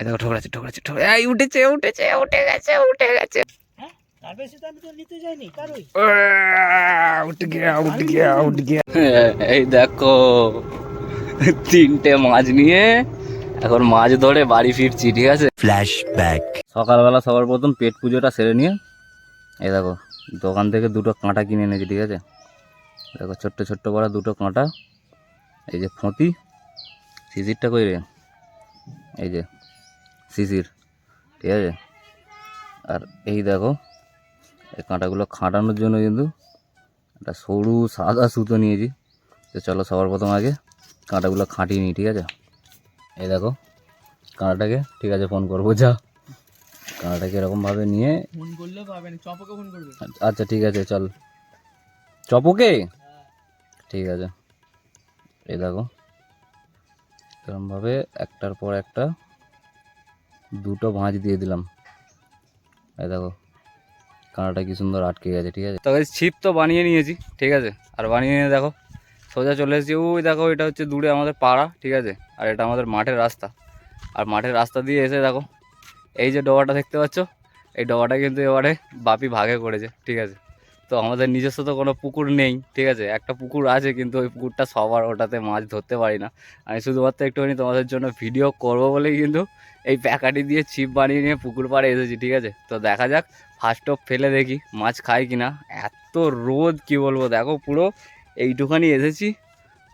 এই দেখো ঠোকরাচ্ছে ঠোকরাচ্ছে ঠোকরা এই উঠেছে উঠেছে উঠে গেছে উঠে গেছে। হ্যাঁ তার বেশি তো আমি তো নিতে যাইনি কারোই আহ, উঠ গিয়া উঠ গিয়া উঠ গিয়া। এই দেখো তিনটে মাছ নিয়ে এখন মাছ ধরে বাড়ি ফিরছি ঠিক আছে? Flashback. সকালবেলা সবার প্রথম পেট পুজোটা সেরে নিয়ে এই দেখো দোকান থেকে দুটো কাঁটা কিনে এনেছি ঠিক আছে? দেখো ছোট্ট ছোট্ট বড় দুটো কাঁটা এই যে ফঁতি শিশিরটা কই রে? এই যে শিশির ঠিক আছে? আর এই দেখো এই কাঁটাগুলো খাঁটানোর জন্য কিন্তু একটা সরু সাদা সুতো নিয়েছি। তো চলো সবার প্রথম আগে কাঁটাগুলো খাঁটিয়ে নিই ঠিক আছে? এই দেখো কাঁটাটাকে ঠিক আছে ফোন করব যা। কাঁটাটাকে এরকমভাবে নিয়ে ফোন করলেও পাবেন চপকে ফোন করবে। আচ্ছা ঠিক আছে চল। চপকে? ঠিক আছে। এই দেখো এরকমভাবে একটার পর একটা দুটো ভাঁজ দিয়ে দিলাম। এই দেখো কানাটা কি সুন্দর আটকে গেছে, ঠিক আছে? তবে ছিপ তো বানিয়ে নিয়েছি, ঠিক আছে? আর বানিয়ে নিয়ে দেখো, সোজা চলে এসেছি। ওই দেখো, এটা হচ্ছে দূরে আমাদের পাড়া, ঠিক আছে? আর এটা আমাদের মাঠের রাস্তা। আর মাঠের রাস্তা দিয়ে এসে দেখো, এই যে ডবাটা দেখতে পাচ্ছ? এই ডবাটা কিন্তু এবারে বাপি ভাগে করেছে, ঠিক আছে? তো আমাদের নিজস্ব তো কোনো পুকুর নেই, ঠিক আছে? একটা পুকুর আছে, কিন্তু ওই পুকুরটা সবার ওটাতে মাছ ধরতে পারি না। আমি শুধুমাত্র একটুখানি তোমাদের জন্য ভিডিও করব বলেই কিন্তু এই প্যাকাটি দিয়ে ছিপ বানিয়ে নিয়ে পুকুর পাড়ে এসেছি, ঠিক আছে? তো দেখা যাক ফার্স্ট অফ ফেলে দেখি, মাছ খাই কি না এত রোদ, কি বলব? দেখো পুরো এইটুখানি এসেছি,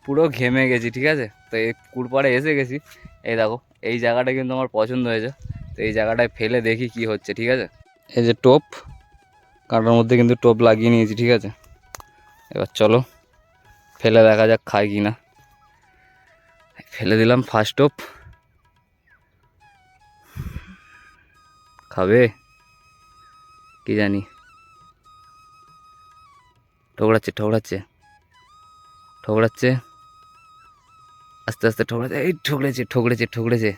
পুরো ঘেমে গেছি, ঠিক আছে? তো এই পুকুর পাড়ে এসে গেছি। এই দেখো, এই জায়গাটা কিন্তু আমার পছন্দ হয়েছে। তো এই জায়গাটায় ফেলে দেখি কি হচ্ছে, ঠিক আছে? এই যে টোপ কাঁটার মধ্যে কিন্তু টোপ লাগিয়ে নিয়েছি, ঠিক আছে? এবার চলো, ফেলে দেখা যাক খাই কি না। ফেলে দিলাম ফার্স্ট টোপ। খাবে? কি জানি। ঠোকরাচ্ছে ঠোকরাচ্ছে। ঠোকরাচ্ছে। আস্তে আস্তে ঠোকরাচ্ছে। এই ঠোকরেছে ঠোকরেছে ঠোকরেছে।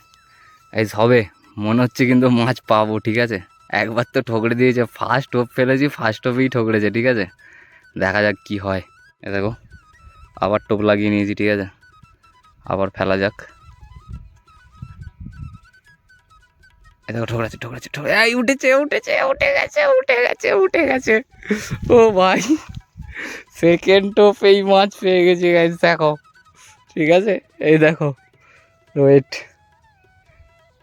এই হবে মনে হচ্ছে কিন্তু মাছ পাবো, ঠিক আছে? একবার তো ঠোকরে দিয়েছে। ফার্স্ট টোপ ফেলেছি ফার্স্ট টোপেই ঠোকরেছে ঠিক আছে? দেখা যাক কি হয়। এ দেখো, আবার টোপ লাগিয়ে নিয়েছি, ঠিক আছে? আবার ফেলা যাক। এ দেখো ঠোকরাচ্ছে ঠোকরাচ্ছে ঠোকরে এই, উঠেছে উঠেছে, উঠে গেছে উঠে গেছে উঠে গেছে। ও ভাই সেকেন্ড টোপেই মাছ পেয়ে গেছি গাইজ দেখো। ঠিক আছে? এই দেখো ওয়েট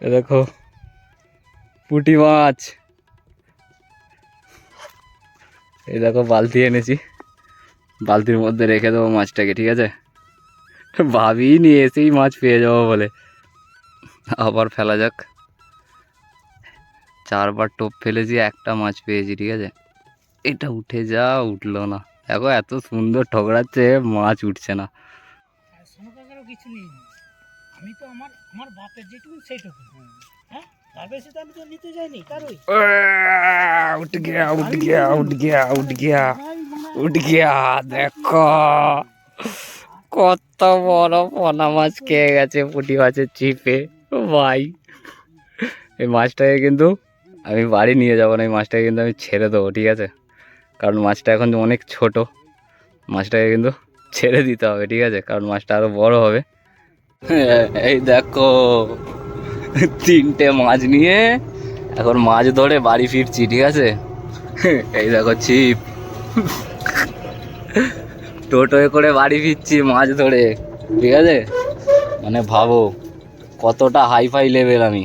এ দেখো পুঁটি মাছ। এই দেখো, বালতি এনেছি। বালতির মধ্যে রেখে দেবো মাছটাকে, ঠিক আছে? ভাবি নিয়ে এসেই মাছ পেয়ে যাব বলে। আবার ফেলা যাক। চারবার টোপ ফেলেছি, একটা মাছ পেয়েছি, ঠিক আছে? এটা উঠে যা, উঠল না। দেখো, এত সুন্দর ঠকরাচ্ছে, মাছ উঠছে না। কিছু নেই। আমি তো আমার আমার বাপের যেটুকু সেইটুকু হ্যাঁ? উঠ গিয়া উঠ গিয়া উঠ গিয়া উঠ গিয়া উঠ গিয়া, দেখো। কত বড় পোনা মাছ খেয়ে গেছে পুঁটি মাছের চিপে ভাই। এই মাছটাকে কিন্তু আমি বাড়ি নিয়ে যাব না, এই মাছটাকে কিন্তু আমি ছেড়ে দেবো, ঠিক আছে? কারণ মাছটা এখন অনেক ছোট। মাছটাকে কিন্তু ছেড়ে দিতে হবে, ঠিক আছে? কারণ মাছটা আরও বড় হবে। এই দেখো। তিনটে মাছ নিয়ে এখন মাছ ধরে বাড়ি ফিরছি, ঠিক আছে? এই দেখো ছিপ। টোটোয় করে বাড়ি ফিরছি মাছ ধরে, ঠিক আছে? মানে ভাবো কতটা হাইফাই লেভেল আমি।